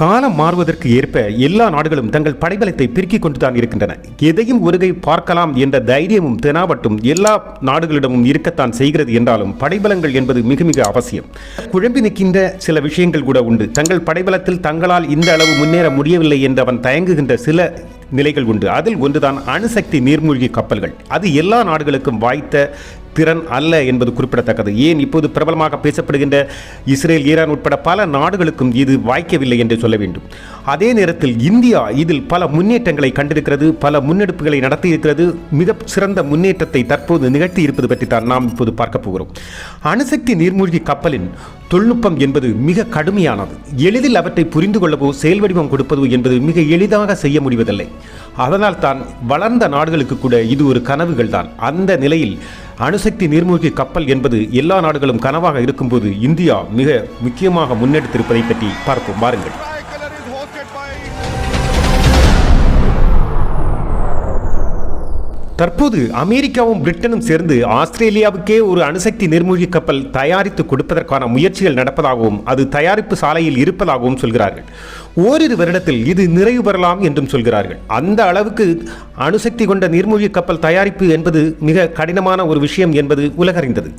காலம் மாறுவதற்கு ஏற்ப எல்லா நாடுகளும் தங்கள் படைபலத்தை பெருக்கிக் கொண்டுதான் இருக்கின்றன. எதையும் ஒருகை பார்க்கலாம் என்ற தைரியமும் தெனாவட்டும் எல்லா நாடுகளிடமும் இருக்கத்தான் செய்கிறது என்றாலும் படைபலங்கள் என்பது மிக மிக அவசியம். குழம்பி நிற்கின்ற சில விஷயங்கள் கூட உண்டு. தங்கள் படைபலத்தில் தங்களால் இந்த அளவு முன்னேற முடியவில்லை என்று அவன் தயங்குகின்ற சில நிலைகள் உண்டு. அதில் ஒன்றுதான் அணுசக்தி நீர்மூழ்கி கப்பல்கள். அது எல்லா நாடுகளுக்கும் வாய்த்த திறன் அல்ல என்பது குறிப்பிடத்தக்கது. ஏன் இப்போது பிரபலமாக பேசப்படுகின்ற இஸ்ரேல் ஈரான் உட்பட பல நாடுகளுக்கும் இது வாய்க்கவில்லை என்று சொல்ல வேண்டும். அதே நேரத்தில் இந்தியா இதில் பல முன்னேற்றங்களை கண்டிருக்கிறது பல முன்னெடுப்புகளை நடத்தியிருக்கிறது மிக சிறந்த முன்னேற்றத்தை தற்போது நிகழ்த்தி இருப்பது பற்றி தான் நாம் இப்போது பார்க்க போகிறோம். அணுசக்தி நீர்மூழ்கி கப்பலின் தொழில்நுட்பம் என்பது மிக கடுமையானது. எளிதில் அவற்றை புரிந்து கொள்ளவோ செயல் வடிவம் கொடுப்பதோ என்பது மிக எளிதாக செய்ய முடிவதில்லை. அதனால் தான் வளர்ந்த நாடுகளுக்கு கூட இது ஒரு கனவுகள் தான் அந்த நிலையில் அணுசக்தி நீர்மூழ்கி கப்பல் என்பது எல்லா நாடுகளும் கனவாக இருக்கும்போது இந்தியா மிக முக்கியமாக முன்னெடுத்திருப்பதை பற்றி பார்ப்போம். வாருங்கள் தற்போது அமெரிக்காவும் பிரிட்டனும் சேர்ந்து ஆஸ்திரேலியாவுக்கே ஒரு அணுசக்தி நீர்மூழ்கி கப்பல் தயாரித்து கொடுப்பதற்கான முயற்சிகள் நடப்பதாகவும் அது தயாரிப்பு சாலையில் இருப்பதாகவும் சொல்கிறார்கள். ஓரிரு வருடத்தில் இது நிறைவு பெறலாம் என்றும் சொல்கிறார்கள். அந்த அளவுக்கு அணுசக்தி கொண்ட நீர்மூழ்கி கப்பல் தயாரிப்பு என்பது மிக கடினமான ஒரு விஷயம் என்பது உலகறிந்தது.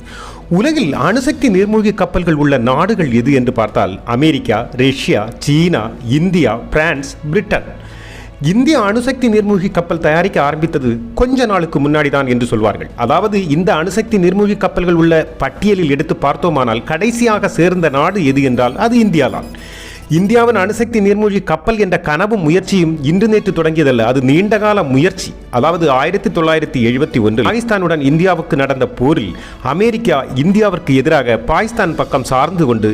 உலகில் அணுசக்தி நீர்மூழ்கி கப்பல்கள் உள்ள நாடுகள் எது என்று பார்த்தால் America Russia China India France Britain. இந்திய அணுசக்தி நீர்மூழ்கி கப்பல் தயாரிக்க ஆரம்பித்தது கொஞ்ச நாளுக்கு முன்னாடி தான் என்று சொல்வார்கள். அதாவது இந்த அணுசக்தி நீர்மூழ்கி கப்பல்கள் உள்ள பட்டியலில் எடுத்து பார்த்தோமானால் கடைசியாக சேர்ந்த நாடு எது என்றால் அது இந்தியாதான். இந்தியாவின் அணுசக்தி நீர்மூழ்கி கப்பல் என்ற கனவும் முயற்சியும் இன்று நேற்று தொடங்கியதல்ல அது நீண்டகால முயற்சி. அதாவது ஆயிரத்தி தொள்ளாயிரத்தி எழுபத்தி ஒன்று பாகிஸ்தானுடன் இந்தியாவுக்கு நடந்த போரில் அமெரிக்கா இந்தியாவிற்கு எதிராக பாகிஸ்தான் பக்கம் சார்ந்து கொண்டு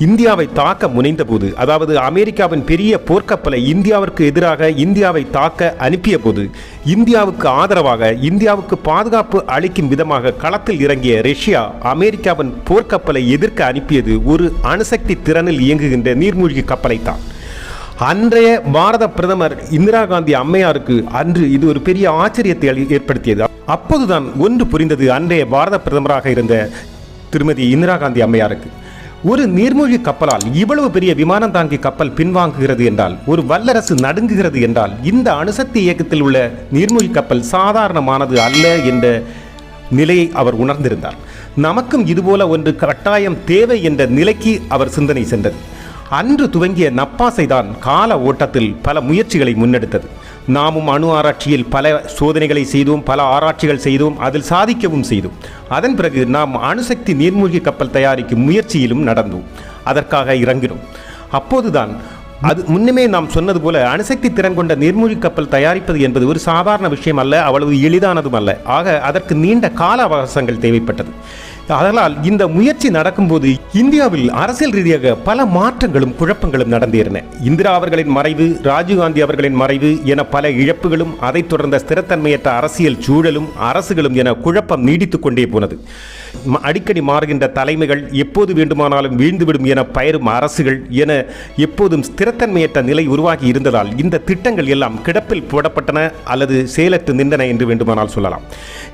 இந்தியாவை தாக்க முனைந்தபோது அதாவது அமெரிக்காவின் பெரிய போர்க்கப்பலை இந்தியாவிற்கு எதிராக இந்தியாவை தாக்க அனுப்பிய போது இந்தியாவுக்கு ஆதரவாக இந்தியாவுக்கு பாதுகாப்பு அளிக்கும் விதமாக களத்தில் இறங்கிய ரஷ்யா அமெரிக்காவின் போர்க்கப்பலை எதிர்க்க அனுப்பியது ஒரு அணுசக்தி திறனில் இயங்குகின்ற நீர்மூழ்கி கப்பலைத்தான். அன்றைய பாரத பிரதமர் இந்திரா காந்தி அம்மையாருக்கு அன்று இது ஒரு பெரிய ஆச்சரியத்தை அளி- ஏற்படுத்தியது. அப்போதுதான் ஒன்று புரிந்தது அன்றைய பாரத பிரதமராக இருந்த திருமதி இந்திரா காந்தி அம்மையாருக்கு. ஒரு நீர்மூழ்கி கப்பலால் இவ்வளவு பெரிய விமானம் தாங்கி கப்பல் பின்வாங்குகிறது என்றால் ஒரு வல்லரசு நடுங்குகிறது என்றால் இந்த அணுசக்தி இயக்கத்தில் உள்ள நீர்மூழ்கி கப்பல் சாதாரணமானது அல்ல என்ற நிலையை அவர் உணர்ந்திருந்தார். நமக்கும் இதுபோல ஒன்று கட்டாயம் தேவை என்ற நிலைக்கு அவர் சிந்தனை சென்றது. அன்று துவங்கிய நப்பாசைதான் கால ஓட்டத்தில் பல முயற்சிகளை முன்னெடுத்தது. நாமும் அணு ஆராய்ச்சியில் பல சோதனைகளை செய்தோம் பல ஆராய்ச்சிகள் செய்தோம் அதில் சாதிக்கவும் செய்தோம். அதன் பிறகு நாம் அணுசக்தி நீர்மூழ்கி கப்பல் தயாரிக்கும் முயற்சியிலும் நடந்தோம். அதற்காக இறங்கினோம். அப்போதுதான் அது முன்னமே நாம் சொன்னது போல அணுசக்தி திறன் கொண்ட நீர்மூழ்கி கப்பல் தயாரிப்பது என்பது ஒரு சாதாரண விஷயம் அல்ல அவ்வளவு எளிதானதும் அல்ல. ஆக அதற்கு நீண்ட கால அவகாசங்கள் தேவைப்பட்டது. அதனால் இந்த முயற்சி நடக்கும்போது இந்தியாவில் அரசியல் ரீதியாக பல மாற்றங்களும் குழப்பங்களும் நடந்தேறின. இந்திரா அவர்களின் மறைவு ராஜீவ்காந்தி அவர்களின் மறைவு என பல இழப்புகளும் அதைத் தொடர்ந்த ஸ்திரத்தன்மையற்ற அரசியல் சூழலும் அரசுகளும் என குழப்பம் நீடித்துக் கொண்டே போனது. அடிக்கடி மாறுகின்ற தலைமைகள் எப்போது வேண்டுமானாலும் வீழ்ந்துவிடும் என பயிரும் அரசுகள் என எப்போதும் ஸ்திரத்தன்மையற்ற நிலை உருவாகி இருந்ததால் இந்த திட்டங்கள் எல்லாம் கிடப்பில் போடப்பட்டன அல்லது செயலற்று நின்றன என்று வேண்டுமானால் சொல்லலாம்.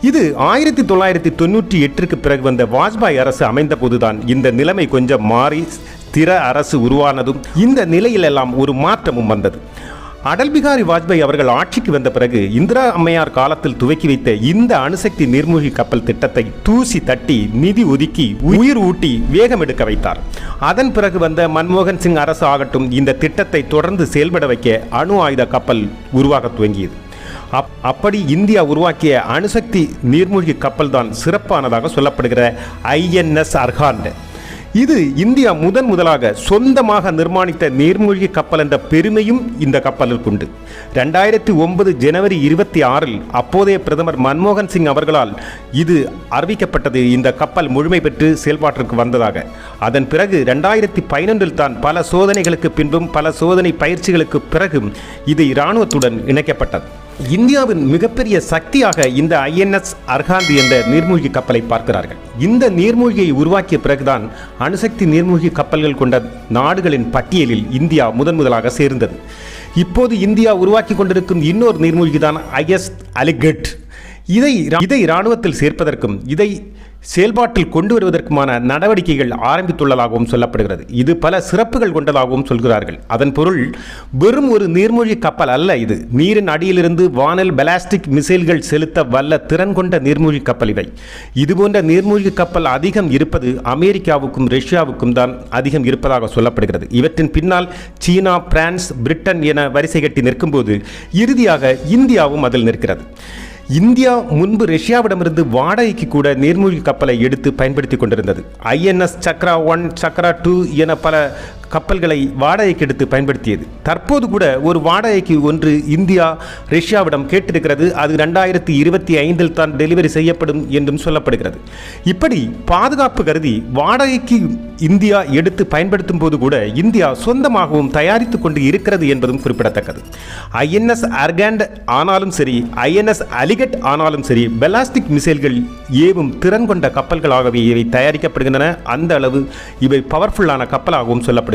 இது ஆயிரத்தி தொள்ளாயிரத்தி தொண்ணூற்றி எட்டிற்கு பிறகு வந்த வாஜ்பாய் அரசு அமைந்த போதுதான் இந்த நிலைமை கொஞ்சம் மாறி ஸ்திர அரசு உருவானதும் இந்த நிலையிலெல்லாம் ஒரு மாற்றமும் வந்தது. அடல் பிகாரி வாஜ்பாய் அவர்கள் ஆட்சிக்கு வந்த பிறகு இந்திரா அம்மையார் காலத்தில் துவக்கி வைத்த இந்த அணுசக்தி நீர்மூழ்கி கப்பல் திட்டத்தை தூசி தட்டி நிதி ஒதுக்கி உயிர் ஊட்டி வேகம் எடுக்க வைத்தார். அதன் பிறகு வந்த மன்மோகன் சிங் அரசு ஆகட்டும் இந்த திட்டத்தை தொடர்ந்து செயல்பட வைக்க அணு ஆயுத கப்பல் உருவாக துவங்கியது. அப் அப்படி இந்தியா உருவாக்கிய அணுசக்தி நீர்மூழ்கி கப்பல் தான் சிறப்பானதாக சொல்லப்படுகிற ஐஎன்எஸ் அர்ஹாண்ட். இது இந்தியா முதன் முதலாக சொந்தமாக நிர்மாணித்த நீர்மூழ்கி கப்பல் என்ற பெருமையும் இந்த கப்பலுக்கு உண்டு. ரெண்டாயிரத்தி ஒன்பது ஜனவரி இருபத்தி ஆறில் அப்போதைய பிரதமர் மன்மோகன் சிங் அவர்களால் இது அறிவிக்கப்பட்டது. இந்த கப்பல் முழுமை பெற்று செயல்பாட்டிற்கு வந்ததாக. அதன் பிறகு ரெண்டாயிரத்தி பதினொன்றில் தான் பல சோதனைகளுக்கு பின்பும் பல சோதனை பயிற்சிகளுக்கு பிறகும் இது இராணுவத்துடன் இணைக்கப்பட்டது. இந்தியாவின் மிகப்பெரிய சக்தியாக இந்த ஐஎன்எஸ் அர்ஹாந்த் என்ற நீர்மூழ்கி கப்பலை பார்க்கிறார்கள். இந்த நீர்மூழ்கியை உருவாக்கிய பிறகுதான் அணுசக்தி நீர்மூழ்கி கப்பல்கள் கொண்ட நாடுகளின் பட்டியலில் இந்தியா முதன் முதலாக சேர்ந்தது. இப்போது இந்தியா உருவாக்கி கொண்டிருக்கும் இன்னொரு நீர்மூழ்கி தான் ஐஎஸ் அலிகட். இதை இதை இராணுவத்தில் சேர்ப்பதற்கும் இதை செயல்பாட்டில் கொண்டு வருவதற்குமான நடவடிக்கைகள் ஆரம்பித்துள்ளதாகவும் சொல்லப்படுகிறது. இது பல சிறப்புகள் கொண்டதாகவும் சொல்கிறார்கள். அதன் பொருள் வெறும் ஒரு நீர்மூழ்கி கப்பல் அல்ல இது. நீரின் அடியிலிருந்து வானல் பலாஸ்டிக் மிசைல்கள் செலுத்த வல்ல திறன் கொண்ட நீர்மூழ்கி கப்பல் இவை. இதுபோன்ற நீர்மூழ்கி கப்பல் அதிகம் இருப்பது அமெரிக்காவுக்கும் ரஷ்யாவுக்கும் தான் அதிகம் இருப்பதாக சொல்லப்படுகிறது. இவற்றின் பின்னால் சீனா பிரான்ஸ் பிரிட்டன் என வரிசை கட்டி நிற்கும்போது இறுதியாக இந்தியாவும் அதில் நிற்கிறது. இந்தியா முன்பு ரஷ்யாவிடமிருந்து வாடகைக்கு கூட நீர்மூழ்கி கப்பலை எடுத்து பயன்படுத்தி கொண்டிருந்தது. INS Chakra one Chakra two என பல கப்பல்களை வாடகைக்கு எடுத்து பயன்படுத்தியது. தற்போது கூட ஒரு வாடகைக்கு ஒன்று இந்தியா ரஷ்யாவிடம் கேட்டிருக்கிறது. அது ரெண்டாயிரத்தி இருபத்தி ஐந்தில் தான் டெலிவரி செய்யப்படும் என்றும் சொல்லப்படுகிறது. இப்படி பாதுகாப்பு கருதி வாடகைக்கு இந்தியா எடுத்து பயன்படுத்தும் போது கூட இந்தியா சொந்தமாகவும் தயாரித்து கொண்டு இருக்கிறது என்பதும் குறிப்பிடத்தக்கது. ஐஎன்எஸ் அர்காண்ட் ஆனாலும் சரி ஐஎன்எஸ் அலிகட் ஆனாலும் சரி பெலாஸ்டிக் மிசைல்கள் ஏவும் திறன் கொண்ட கப்பல்களாகவே இவை தயாரிக்கப்படுகின்றன. அந்த அளவு இவை பவர்ஃபுல்லான கப்பலாகவும் சொல்லப்படுகிறது.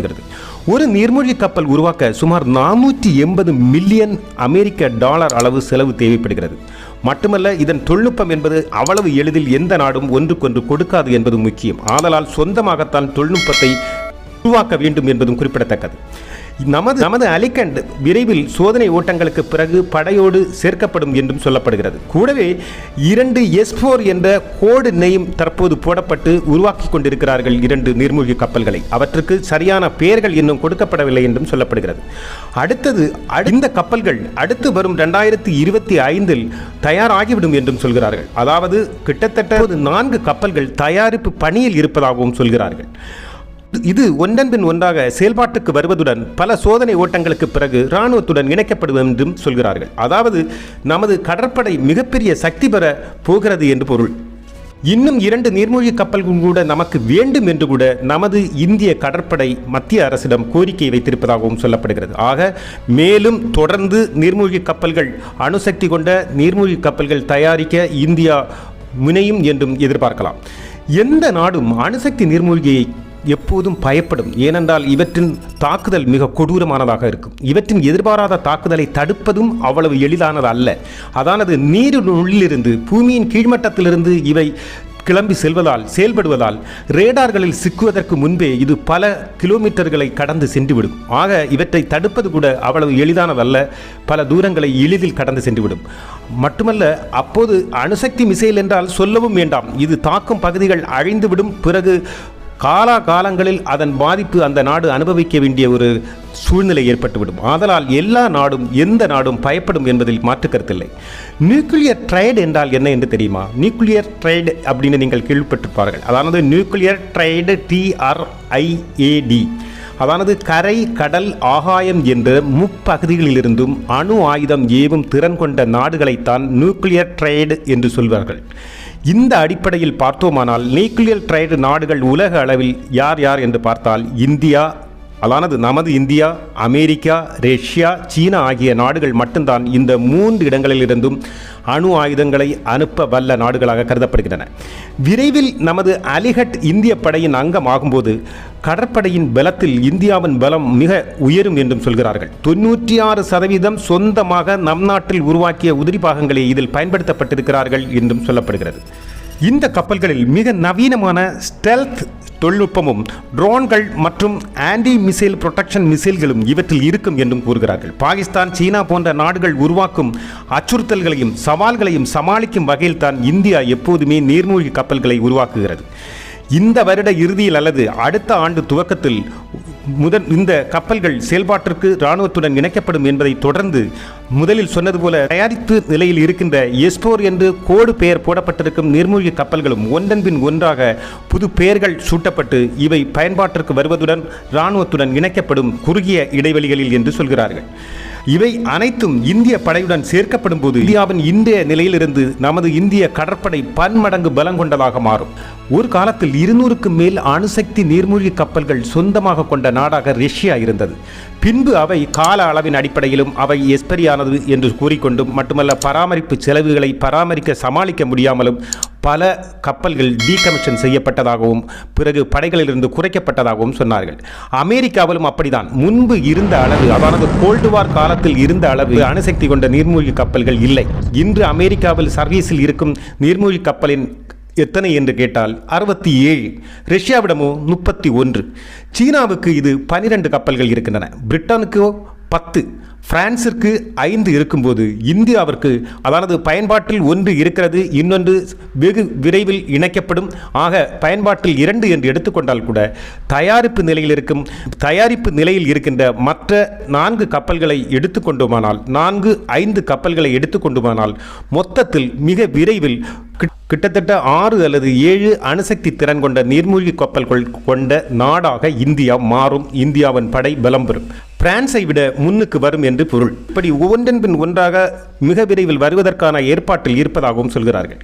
ஒரு நீர்மூழ்கி கப்பல் உருவாக்க சுமார் நானூற்றி எண்பது மில்லியன் அமெரிக்க டாலர் அளவு செலவு தேவைப்படுகிறது. மட்டுமல்ல இதன் தொழில்நுட்பம் என்பது அவ்வளவு எளிதில் எந்த நாடும் ஒன்றுக்கொன்று கொடுக்காது என்பது முக்கியம். ஆதலால் சொந்தமாகத்தான் தொழில்நுட்பத்தை உருவாக்க வேண்டும் என்பதும் குறிப்பிடத்தக்கது. நமது நமது அலிகண்ட் விரைவில் சோதனை ஓட்டங்களுக்கு பிறகு படையோடு சேர்க்கப்படும் என்றும் சொல்லப்படுகிறது. கூடவே இரண்டு எஸ் போர் என்ற கோடு நெய்ம் தற்போது போடப்பட்டு உருவாக்கி கொண்டிருக்கிறார்கள் இரண்டு நீர்மூழ்கி கப்பல்களை. அவற்றுக்கு சரியான பெயர்கள் இன்னும் கொடுக்கப்படவில்லை என்றும் சொல்லப்படுகிறது. அடுத்தது இந்த கப்பல்கள் அடுத்து வரும் ரெண்டாயிரத்தி இருபத்தி ஐந்தில் தயாராகிவிடும் என்றும் சொல்கிறார்கள். அதாவது கிட்டத்தட்ட நான்கு கப்பல்கள் தயாரிப்பு பணியில் இருப்பதாகவும் சொல்கிறார்கள். இது ஒன்றன் பின் ஒன்றாக செயல்பாட்டுக்கு வருவதுடன் பல சோதனை ஓட்டங்களுக்கு பிறகு இராணுவத்துடன் இணைக்கப்படும் என்றும் சொல்கிறார்கள். அதாவது நமது கடற்படை மிகப்பெரிய சக்தி பெற போகிறது என்று பொருள். இன்னும் இரண்டு நீர்மூழ்கி கப்பல்கள் கூட நமக்கு வேண்டும் என்று கூட நமது இந்திய கடற்படை மத்திய அரசிடம் கோரிக்கை வைத்திருப்பதாகவும் சொல்லப்படுகிறது. ஆக மேலும் தொடர்ந்து நீர்மூழ்கி கப்பல்கள் அணுசக்தி கொண்ட நீர்மூழ்கி கப்பல்கள் தயாரிக்க இந்தியா முனையும் என்றும் எதிர்பார்க்கலாம். எந்த நாடும் அணுசக்தி நீர்மூழ்கியை எப்போதும் பயப்படும். ஏனென்றால் இவற்றின் தாக்குதல் மிக கொடூரமானதாக இருக்கும். இவற்றின் எதிர்பாராத தாக்குதலை தடுப்பதும் அவ்வளவு எளிதானது அல்ல. அதானது நீரின் உள்ளிருந்து பூமியின் கீழ்மட்டத்திலிருந்து இவை கிளம்பி செல்வதால் செயல்படுவதால் ரேடார்களில் சிக்குவதற்கு முன்பே இது பல கிலோமீட்டர்களை கடந்து சென்றுவிடும். ஆக இவற்றை தடுப்பது கூட அவ்வளவு எளிதானதல்ல. பல தூரங்களை எளிதில் கடந்து சென்றுவிடும். மட்டுமல்ல அப்போது அணுசக்தி மிசைல் என்றால் சொல்லவும் வேண்டாம். இது தாக்கும் பகுதிகள் அழிந்துவிடும். பிறகு காலா காலங்களில் அதன் பாதிப்பு அந்த நாடு அனுபவிக்க வேண்டிய ஒரு சூழ்நிலை ஏற்பட்டுவிடும். ஆதலால் எல்லா நாடும் எந்த நாடும் பயப்படும் என்பதில் மாற்று கருத்தில்லை நியூக்ளியர் ட்ரைடு என்றால் என்ன என்று தெரியுமா? நியூக்ளியர் ட்ரைடு அப்படின்னு நீங்கள் கேள்விப்பட்டிருப்பார்கள். அதாவது நியூக்ளியர் ட்ரைடு டிஆர்ஐஏடி அதானது கரை கடல் ஆகாயம் என்ற முப்பகுதிகளிலிருந்தும் அணு ஆயுதம் ஏவும் திறன் கொண்ட நாடுகளைத்தான் நியூக்ளியர் ட்ரைடு என்று சொல்வார்கள். இந்த அடிப்படையில் பார்த்தோமானால் நியூக்ளியர் ட்ரைடு நாடுகள் உலக அளவில் யார் யார் என்று பார்த்தால் இந்தியா அதானது நமது இந்தியா அமெரிக்கா ரஷ்யா சீனா ஆகிய நாடுகள் மட்டும்தான் இந்த மூன்று இடங்களிலிருந்தும் அணு ஆயுதங்களை அனுப்ப வல்ல நாடுகளாக கருதப்படுகின்றன. விரைவில் நமது அலிகட் இந்திய படையின் அங்கமாகும்போது கடற்படையின் பலத்தில் இந்தியாவின் பலம் மிக உயரும் என்றும் சொல்கிறார்கள். தொண்ணூற்றி ஆறு சதவீதம் சொந்தமாக நம் நாட்டில் உருவாக்கிய உதிரி பாகங்களே இதில் பயன்படுத்தப்பட்டிருக்கிறார்கள் என்றும் சொல்லப்படுகிறது. இந்த கப்பல்களில் மிக நவீனமான ஸ்டெல்த் தொழில்நுட்பமும் ட்ரோன்கள் மற்றும் ஆன்டி மிசைல் புரொடெக்ஷன் மிசைல்களும் இவற்றில் இருக்கும் என்றும் கூறுகிறார்கள். பாகிஸ்தான் சீனா போன்ற நாடுகள் உருவாக்கும் அச்சுறுத்தல்களையும் சவால்களையும் சமாளிக்கும் வகையில் தான் இந்தியா எப்போதுமே நீர்மூழ்கி கப்பல்களை உருவாக்குகிறது. இந்த வருட இறுதியில் அல்லது அடுத்த ஆண்டு துவக்கத்தில் முதன் இந்த கப்பல்கள் செயல்பாட்டிற்கு இராணுவத்துடன் இணைக்கப்படும் என்பதை தொடர்ந்து முதலில் சொன்னது போல தயாரிப்பு நிலையில் இருக்கின்ற எஸ்போர் என்று கோடு பெயர் போடப்பட்டிருக்கும் நீர்மூழ்கி கப்பல்களும் ஒன்றன்பின் ஒன்றாக புது பெயர்கள் சூட்டப்பட்டு இவை பயன்பாட்டிற்கு வருவதுடன் இராணுவத்துடன் இணைக்கப்படும் குறுகிய இடைவெளிகளில் என்று சொல்கிறார்கள். இவை அனைத்தும் இந்திய படையுடன் சேர்க்கப்படும் போது இந்தியாவின் இன்றைய நிலையிலிருந்து நமது இந்திய கடற்படை பன்மடங்கு பலம் கொண்டதாக மாறும். ஒரு காலத்தில் இருநூறுக்கு மேல் அணுசக்தி நீர்மூழ்கி கப்பல்கள் சொந்தமாக கொண்ட நாடாக ரஷ்யா இருந்தது. பின்பு அவை கால அளவின் அடிப்படையிலும் அவை எஸ்பரியானது என்று கூறிக்கொண்டும் மட்டுமல்ல பராமரிப்பு செலவுகளை பராமரிக்க சமாளிக்க முடியாமலும் பல கப்பல்கள் டீகமிஷன் செய்யப்பட்டதாகவும் பிறகு படைகளிலிருந்து குறைக்கப்பட்டதாகவும் சொன்னார்கள். அமெரிக்காவிலும் அப்படிதான் முன்பு இருந்த அளவு அதாவது கோல்டு வார் காலத்தில் இருந்த அளவு அணுசக்தி கொண்ட நீர்மூழ்கி கப்பல்கள் இல்லை. இன்று அமெரிக்காவில் சர்வீஸில் இருக்கும் நீர்மூழ்கி கப்பலின் எத்தனை என்று கேட்டால் அறுபத்தி ஏழு ரஷ்யாவிடமோ முப்பத்தி ஒன்று சீனாவுக்கு இது பனிரெண்டு கப்பல்கள் இருக்கின்றன. பிரிட்டனுக்கோ பத்து. பிரான்சிற்கு ஐந்து இருக்கும்போது இந்தியாவிற்கு அதாவது பயன்பாட்டில் ஒன்று இருக்கிறது இன்னொன்று வெகு விரைவில் இணைக்கப்படும். ஆக பயன்பாட்டில் இரண்டு என்று எடுத்துக்கொண்டால் கூட தயாரிப்பு நிலையில் இருக்கும் தயாரிப்பு நிலையில் இருக்கின்ற மற்ற நான்கு கப்பல்களை எடுத்துக்கொண்டுமானால் நான்கு ஐந்து கப்பல்களை எடுத்துக்கொண்டுமானால் மொத்தத்தில் மிக விரைவில் கிட்டத்தட்ட ஆறு அல்லது ஏழு அணுசக்தி திறன் கொண்ட நீர்மூழ்கி கப்பல்கள் கொண்ட நாடாக இந்தியா மாறும். இந்தியாவின் படை பலம் பெறும். பிரான்ஸை விட முன்னுக்கு வரும் என்று பொருள். இப்படி ஒவ்வொன்றன் பின் ஒன்றாக மிக விரைவில் வருவதற்கான ஏற்பாட்டில் இருப்பதாகவும் சொல்கிறார்கள்.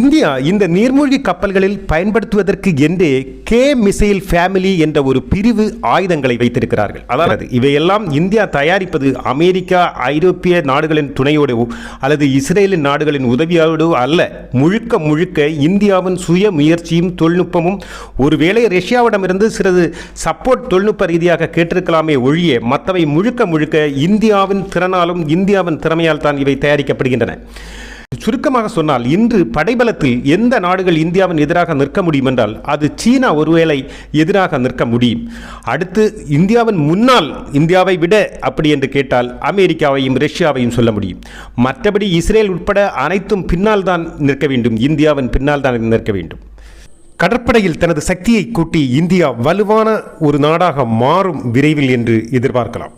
இந்தியா இந்த நீர்மூழ்கி கப்பல்களில் பயன்படுத்துவதற்கு என்றே கே மிசைல் ஃபேமிலி என்ற ஒரு பிரிவு ஆயுதங்களை வைத்திருக்கிறார்கள். அதாவது இவையெல்லாம் இந்தியா தயாரிப்பது அமெரிக்கா ஐரோப்பிய நாடுகளின் துணையோடோ அல்லது இஸ்ரேலின் நாடுகளின் உதவியோடோ அல்ல. முழுக்க முழுக்க இந்தியாவின் சுய முயற்சியும் தொழில்நுட்பமும் ஒருவேளை ரஷ்யாவிடமிருந்து சிறிது சப்போர்ட் தொழில்நுட்ப ரீதியாக கேட்டிருக்கலாமே ஒழிய மற்றவை முழுக்க முழுக்க இந்தியாவின் திறனாலும் இந்தியாவின் திறமையால் தான் இவை தயாரிக்கப்படுகின்றன. சுருக்கமாக சொன்னால் இன்று படைபலத்தில் எந்த நாடுகள் இந்தியாவின் எதிராக நிற்க முடியும் என்றால் அது சீனா ஒருவேளை எதிராக நிற்க முடியும். அடுத்து இந்தியாவின் முன்னால் இந்தியாவை விட அப்படி என்று கேட்டால் அமெரிக்காவையும் ரஷ்யாவையும் சொல்ல முடியும். மற்றபடி இஸ்ரேல் உட்பட அனைத்தும் பின்னால் தான் நிற்க வேண்டும். இந்தியாவின் பின்னால் தான் நிற்க வேண்டும். கடற்படையில் தனது சக்தியை கூட்டி இந்தியா வலுவான ஒரு நாடாக மாறும் விரைவில் என்று எதிர்பார்க்கலாம்.